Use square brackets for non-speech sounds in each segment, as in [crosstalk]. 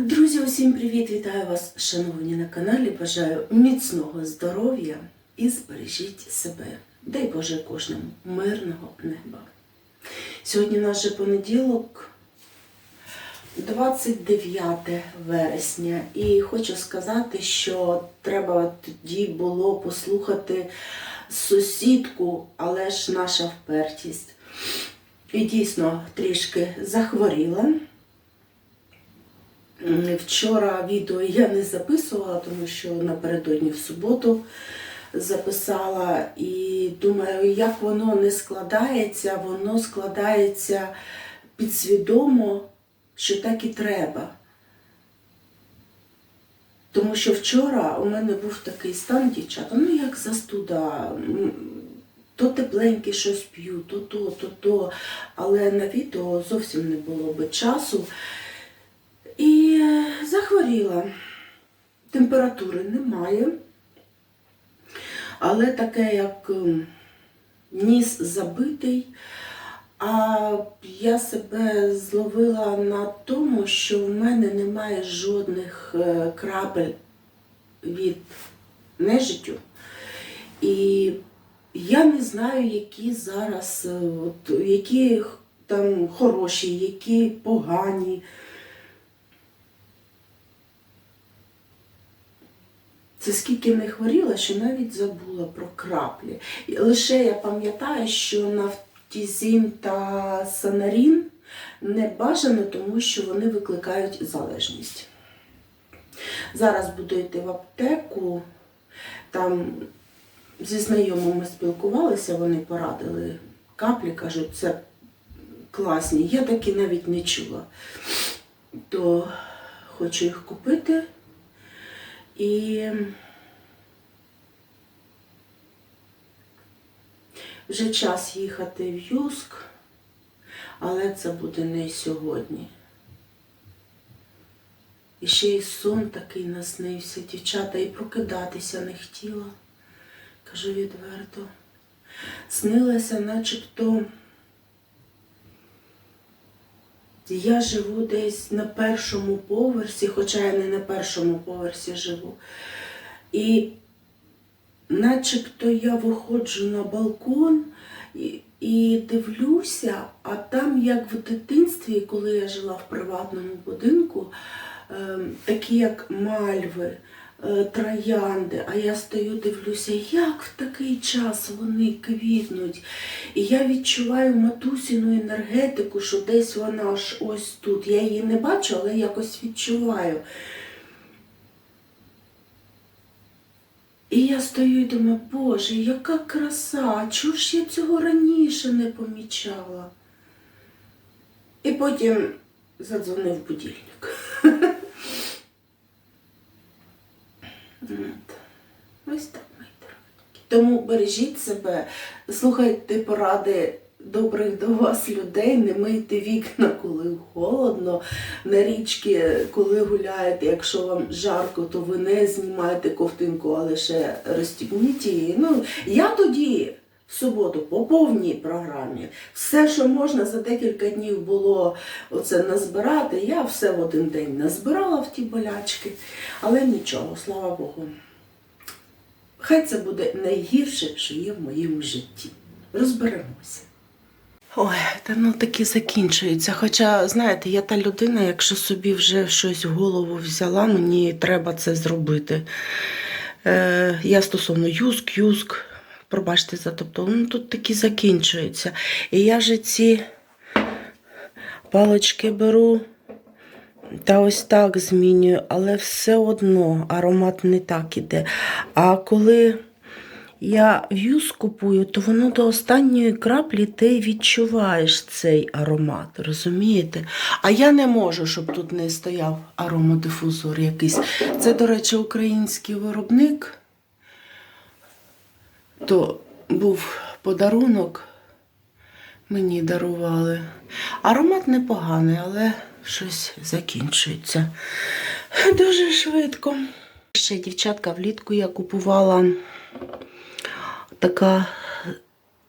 Друзі, усім привіт! Вітаю вас, шановні на каналі. Бажаю міцного здоров'я і збережіть себе. Дай Боже кожному мирного неба. Сьогодні же понеділок, 29 вересня, і хочу сказати, що треба тоді було послухати сусідку, але ж наша впертість. І дійсно трішки захворіла. Вчора відео я не записувала, тому що напередодні в суботу записала і думаю, як воно не складається, воно складається підсвідомо, що так і треба. Тому що вчора у мене був такий стан, дівчата, ну як застуда. То тепленьке щось п'ю, то то, то то. Але на відео зовсім не було би часу. Захворіла. Температури немає. Але таке, як ем, ніс забитий. А я себе зловила на тому, що в мене немає жодних е, крапель від нежиттю. І я не знаю, які зараз, е, от, які там хороші, які погані. Це скільки не хворіла, що навіть забула про краплі. І Лише я пам'ятаю, що нафтізін та санарін не бажано, тому що вони викликають залежність. Зараз буду йти в аптеку, там зі знайомими спілкувалися, вони порадили каплі, кажуть, це класні. Я такі навіть не чула. То хочу їх купити. І вже час їхати в Юск, але це буде не сьогодні. І ще й сон такий наснився, дівчата, і прокидатися не хотіла, кажу відверто. Снилася начебто. Я живу десь на першому поверсі, хоча я не на першому поверсі живу. І начебто я виходжу на балкон і, і дивлюся, а там, як в дитинстві, коли я жила в приватному будинку, е, такі як мальви, троянди, а я стою, дивлюся, як в такий час вони квітнуть. І я відчуваю матусіну енергетику, що десь вона ж ось тут. Я її не бачу, але якось відчуваю. І я стою і думаю, Боже, яка краса! Чого ж я цього раніше не помічала? І потім задзвонив будильник. [laughs] От. Ось так, мої дорогі. Тому бережіть себе, слухайте поради добрих до вас людей, не мийте вікна, коли холодно, на річки, коли гуляєте, якщо вам жарко, то ви не знімаєте ковтинку, а лише розстібніть її. Ну, я тоді. В суботу по повній програмі. Все, що можна за декілька днів було оце назбирати, я все в один день назбирала в ті болячки. Але нічого, слава Богу. Хай це буде найгірше, що є в моєму житті. Розберемося. Ой, та ну таки закінчується. Хоча, знаєте, я та людина, якщо собі вже щось в голову взяла, мені треба це зробити. Е, я стосовно юск, юск, пробачте за тобто, ну тут таки закінчується. І я же ці палочки беру та ось так змінюю, але все одно аромат не так іде. А коли я в'юз купую, то воно до останньої краплі ти відчуваєш цей аромат, розумієте? А я не можу, щоб тут не стояв аромадифузор якийсь. Це, до речі, український виробник. То був подарунок, мені дарували. Аромат непоганий, але щось закінчується. Дуже швидко. Ще дівчатка влітку я купувала така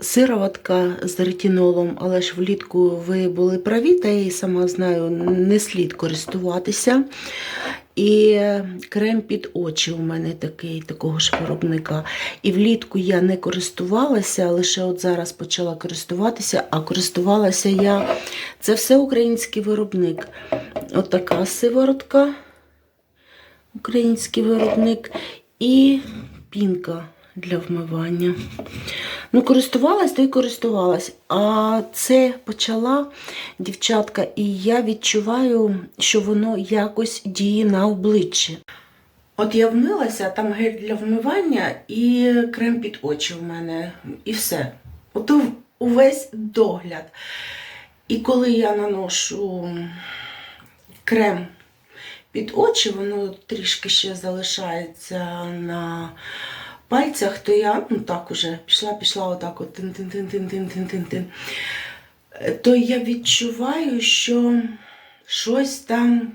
сироватка з ретинолом, але ж влітку ви були праві, та я і сама знаю, не слід користуватися. І крем під очі у мене такий, такого ж виробника. І влітку я не користувалася, лише от зараз почала користуватися, а користувалася я. Це все український виробник. От така сиворотка, український виробник, і пінка для вмивання. Ну, користувалась та й користувалась. А це почала дівчатка, і я відчуваю, що воно якось діє на обличчі. От я вмилася, там гель для вмивання і крем під очі в мене, і все. От увесь догляд. І коли я наношу крем під очі, воно трішки ще залишається на пальцях, то я ну так уже пішла, пішла отак от тин-тин-тин-тин-тин-тин-тин. Е, То я відчуваю, що щось там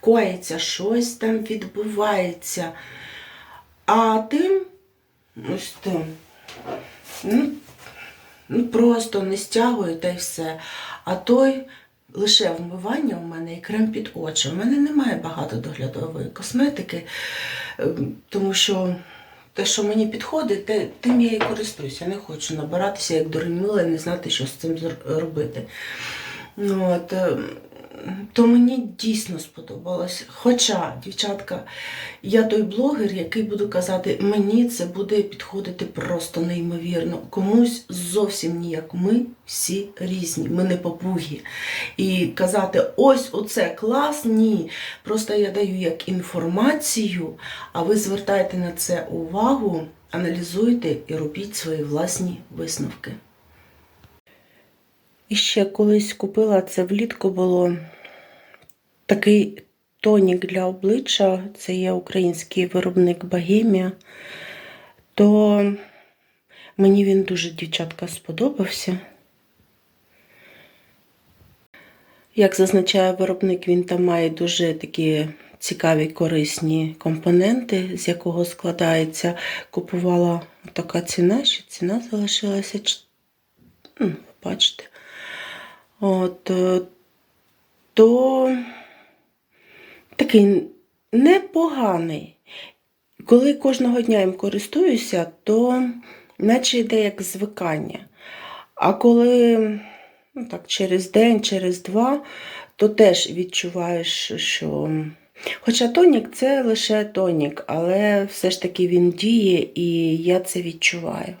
коїться, щось там відбувається. А тим, ось тим, ну, ну просто не стягую та й все. А той лише вмивання у мене і крем під очі. У мене немає багато доглядової косметики, ем, тому що те, що мені підходить, те, тим я і користуюся. Я не хочу набиратися як дуремила і не знати, що з цим робити. Ну, От, ем, то мені дійсно сподобалось. Хоча, дівчатка, я той блогер, який буду казати, мені це буде підходити просто неймовірно. Комусь зовсім ніяк. Ми всі різні, ми не попуги. І казати, ось оце клас, ні. Просто я даю як інформацію, а ви звертайте на це увагу, аналізуйте і робіть свої власні висновки. І ще колись купила це влітку було такий тонік для обличчя, це є український виробник Богемія, то мені він дуже, дівчатка, сподобався. Як зазначає виробник, він там має дуже такі цікаві корисні компоненти, з якого складається. Купувала така ціна, ще ціна залишилася. Бачите. От, е, то такий непоганий. Коли кожного дня їм користуюся, то наче йде як звикання. А коли ну, так, через день, через два, то теж відчуваєш, що. Хоча тонік це лише тонік, але все ж таки він діє і я це відчуваю.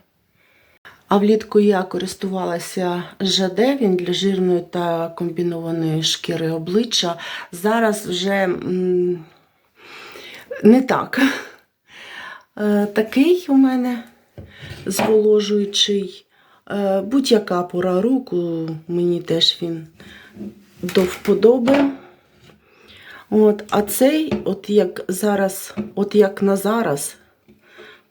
А влітку я користувалася ЖД, він для жирної та комбінованої шкіри обличчя. Зараз вже не так. Е, Такий у мене зволожуючий. Е, Будь-яка пора року, мені теж він до вподоби. От, а цей, от як зараз, от як на зараз,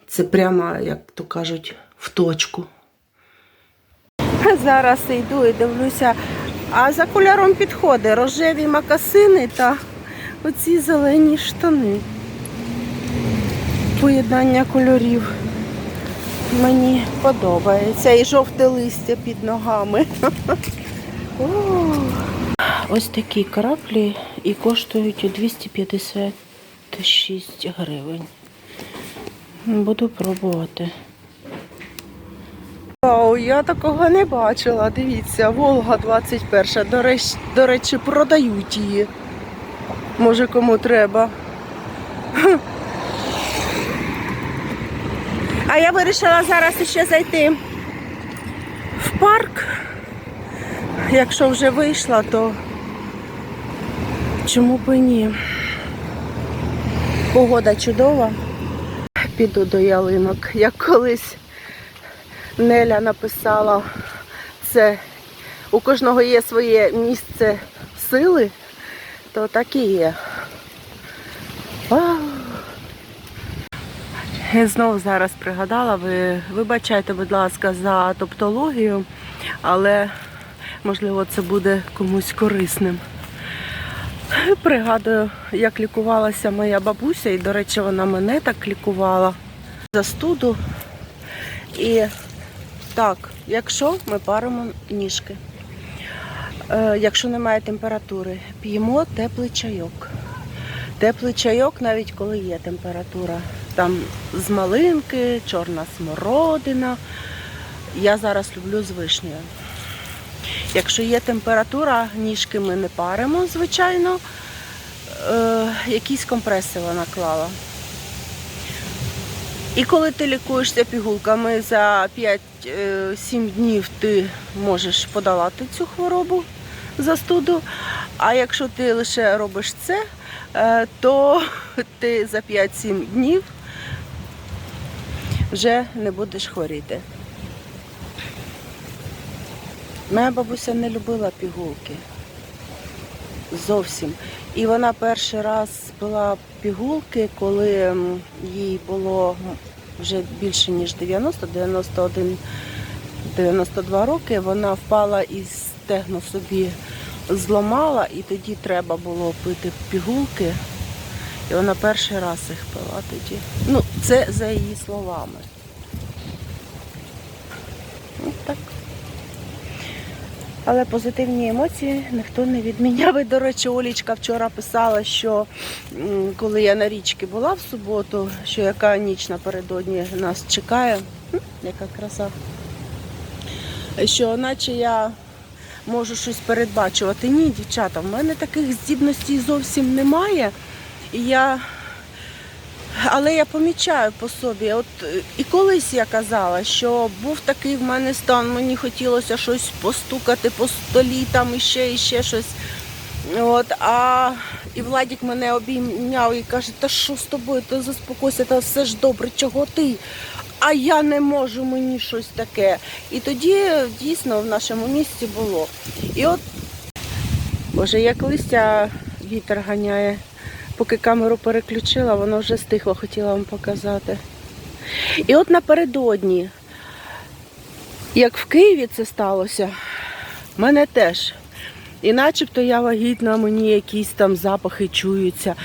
це прямо, як то кажуть, в точку. [laughs] Зараз йду і дивлюся, а за кольором підходить рожеві макасини та оці зелені штани. Поєднання кольорів мені подобається. І жовте листя під ногами. [laughs] Ось такі краплі і коштують 256 гривень. Буду пробувати. Вау, я такого не бачила. Дивіться, Волга 21. До речі, до речі, продають її. Може кому треба. А я вирішила зараз ще зайти в парк. Якщо вже вийшла, то чому б і ні? Погода чудова. Піду до ялинок, як колись Неля написала, це у кожного є своє місце сили, то так і є. Вау! Я знову зараз пригадала, ви вибачайте, будь ласка, за топтологію, але можливо це буде комусь корисним. Пригадую, як лікувалася моя бабуся, і, до речі, вона мене так лікувала. застуду. І так, якщо ми паримо ніжки, е, якщо немає температури, п'ємо теплий чайок. Теплий чайок, навіть коли є температура. Там з малинки, чорна смородина. Я зараз люблю з вишнею. Якщо є температура, ніжки ми не паримо, звичайно. Е, якісь компреси вона клала. І коли ти лікуєшся пігулками за 5-7 днів ти можеш подолати цю хворобу застуду. А якщо ти лише робиш це, е, то [laughs] ти за 5-7 днів вже не будеш хворіти. Моя бабуся не любила пігулки. Зовсім. І вона перший раз пила пігулки, коли їй було вже більше ніж 90, 91, 92 роки. Вона впала і стегно собі зламала, і тоді треба було пити пігулки. І вона перший раз їх пила тоді. Ну, це за її словами. Ну, так. Але позитивні емоції ніхто не відміняв. І, до речі, Олічка вчора писала, що коли я на річці була в суботу, що яка ніч напередодні нас чекає, яка краса. Що наче я можу щось передбачувати. Ні, дівчата, в мене таких здібностей зовсім немає. І я але я помічаю по собі. От е, і колись я казала, що був такий в мене стан, мені хотілося щось постукати по столі, там іще, іще щось. От, а і Владік мене обійняв і каже, та що з тобою, ти заспокойся, та все ж добре, чого ти? А я не можу, мені щось таке. І тоді дійсно в нашому місті було. І от, боже, як листя вітер ганяє. Поки камеру переключила, воно вже стихло, хотіла вам показати. І от напередодні, як в Києві це сталося, мене теж. І начебто я вагітна, мені якісь там запахи чуються.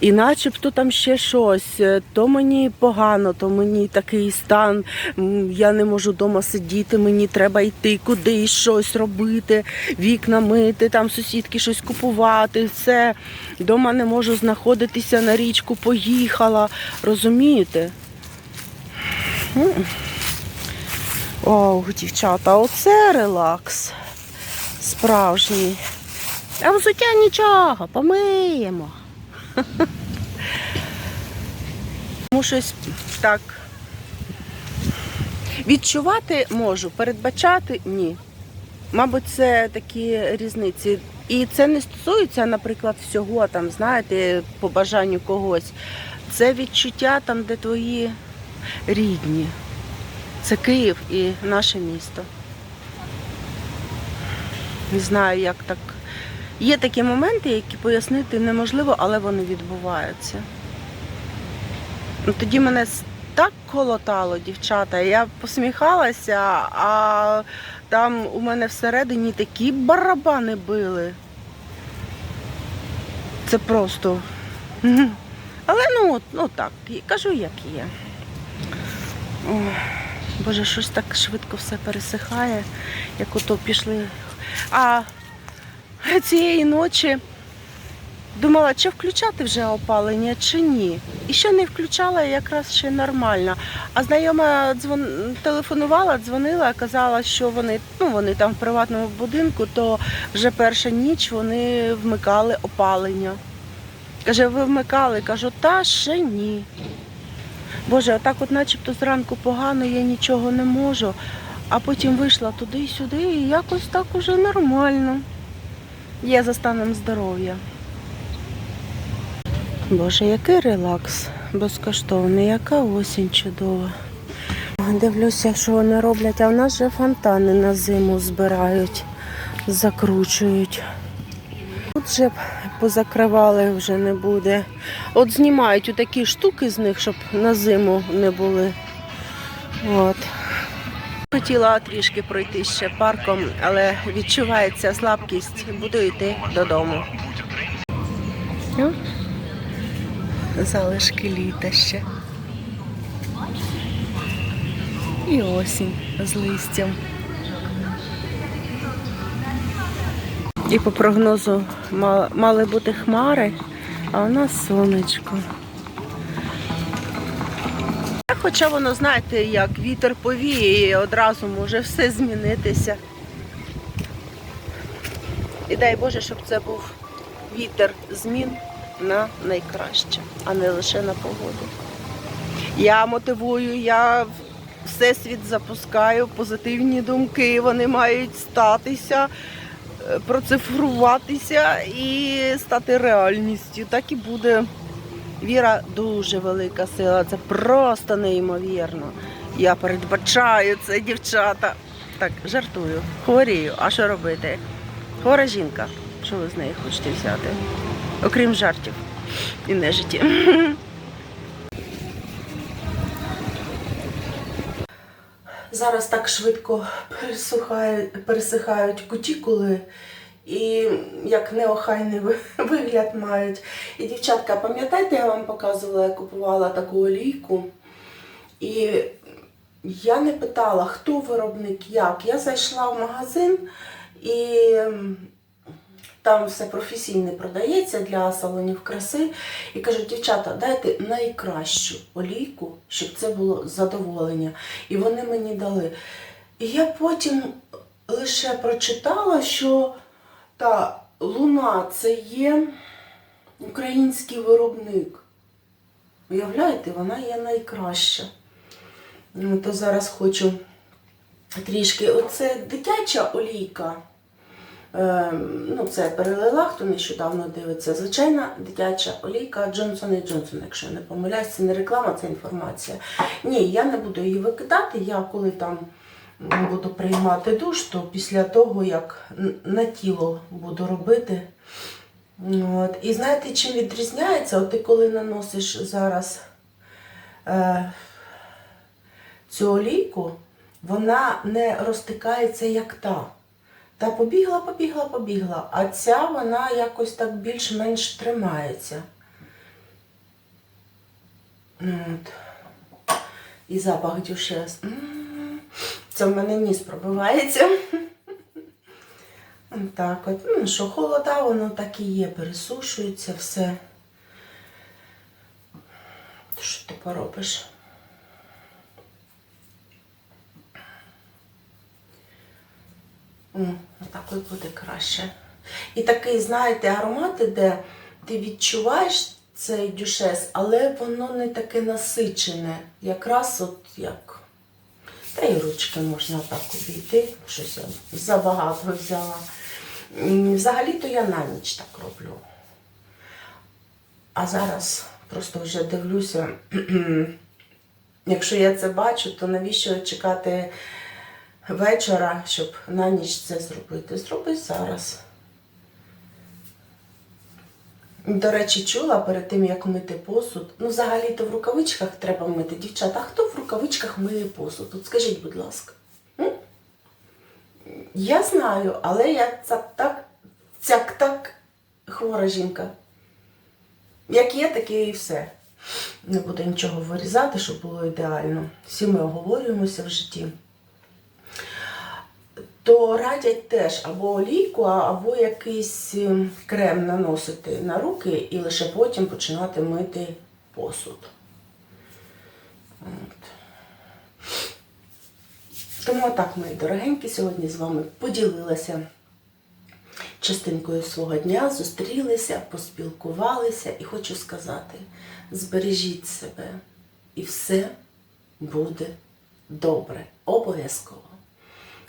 І начебто там ще щось. То мені погано, то мені такий стан, я не можу вдома сидіти, мені треба йти кудись щось робити, вікна мити, там сусідки щось купувати, все. Дома не можу знаходитися на річку, поїхала. Розумієте? Ох, дівчата, оце релакс справжній. А взуття нічого, помиємо. [laughs] Тому щось так. Відчувати можу, передбачати ні. Мабуть, це такі різниці. І це не стосується, наприклад, всього там, знаєте, по бажанню когось. Це відчуття там, де твої рідні. Це Київ і наше місто. Не знаю, як так. Є такі моменти, які пояснити неможливо, але вони відбуваються. Тоді мене так колотало, дівчата. Я посміхалася, а там у мене всередині такі барабани били. Це просто. Але ну, ну так, кажу, як є. Ой, Боже, щось так швидко все пересихає, як ото пішли. А цієї ночі думала, чи включати вже опалення, чи ні. І ще не включала, якраз ще нормально. А знайома дзвон... телефонувала, дзвонила, казала, що вони, ну, вони там в приватному будинку, то вже перша ніч вони вмикали опалення. Каже, ви вмикали? Кажу, та ще ні. Боже, отак от начебто зранку погано, я нічого не можу. А потім вийшла туди і сюди, і якось так уже нормально. Я за станом здоров'я. Боже, який релакс безкоштовний, яка осінь чудова. Дивлюся, що вони роблять, а в нас же фонтани на зиму збирають, закручують. Тут же б позакривали вже не буде. От знімають такі штуки з них, щоб на зиму не були. От. Хотіла трішки пройти ще парком, але відчувається слабкість. Буду йти додому. Залишки літа ще. І осінь з листям. І по прогнозу мали бути хмари, а у нас сонечко. Хоча воно, знаєте, як вітер повіє, і одразу може все змінитися. І дай Боже, щоб це був вітер змін на найкраще, а не лише на погоду. Я мотивую, я всесвіт запускаю, позитивні думки, вони мають статися, е, процифруватися і стати реальністю. Так і буде. Віра дуже велика сила, це просто неймовірно. Я передбачаю це, дівчата. Так, жартую, хворію, а що робити? Хвора жінка. Що ви з неї хочете взяти? Окрім жартів і нежиті. Зараз так швидко пересихають кутікули і як неохайний [laughs] вигляд мають. І дівчатка, пам'ятаєте, я вам показувала, я купувала таку олійку. І я не питала, хто виробник, як. Я зайшла в магазин і там все професійне продається для салонів краси. І кажу, дівчата, дайте найкращу олійку, щоб це було задоволення. І вони мені дали. І я потім лише прочитала, що та луна це є український виробник. Уявляєте, вона є найкраща. Ну, То зараз хочу трішки. Оце дитяча олійка. Е, ну, це перелила, хто нещодавно дивиться. Звичайна дитяча олійка Johnson Johnson, якщо я не помиляюсь, це не реклама, це інформація. Ні, я не буду її викидати. Я коли там буду приймати душ, то після того, як на тіло буду робити. От. І знаєте, чим відрізняється? От ти коли наносиш зараз е, цю олійку, вона не розтикається як та. Та побігла, побігла, побігла, а ця вона якось так більш-менш тримається. От. І запах дюшес. Це в мене ніс пробивається. [laughs] Так от, ну що, холода, воно так і є, пересушується все. Що ти поробиш? Отак от буде краще. І такий, знаєте, аромат іде, ти відчуваєш цей дюшес, але воно не таке насичене. Якраз от як. Та й ручки можна так обійти, щось я забагато взяла. Взагалі-то я на ніч так роблю. А зараз просто вже дивлюся, [clears throat] якщо я це бачу, то навіщо чекати вечора, щоб на ніч це зробити? Зроби зараз. До речі, чула перед тим, як мити посуд. Ну, взагалі-то в рукавичках треба мити. Дівчата, а хто в рукавичках миє посуд? От скажіть, будь ласка. М? Я знаю, але я цак так, цяк так хвора жінка. Як є, таке і все. Не буду нічого вирізати, щоб було ідеально. Всі ми оговорюємося в житті. То радять теж або олійку, або якийсь е, крем наносити на руки і лише потім починати мити посуд. От. Тому так, мої дорогенькі, сьогодні з вами поділилася частинкою свого дня, зустрілися, поспілкувалися і хочу сказати: збережіть себе, і все буде добре. Обов'язково.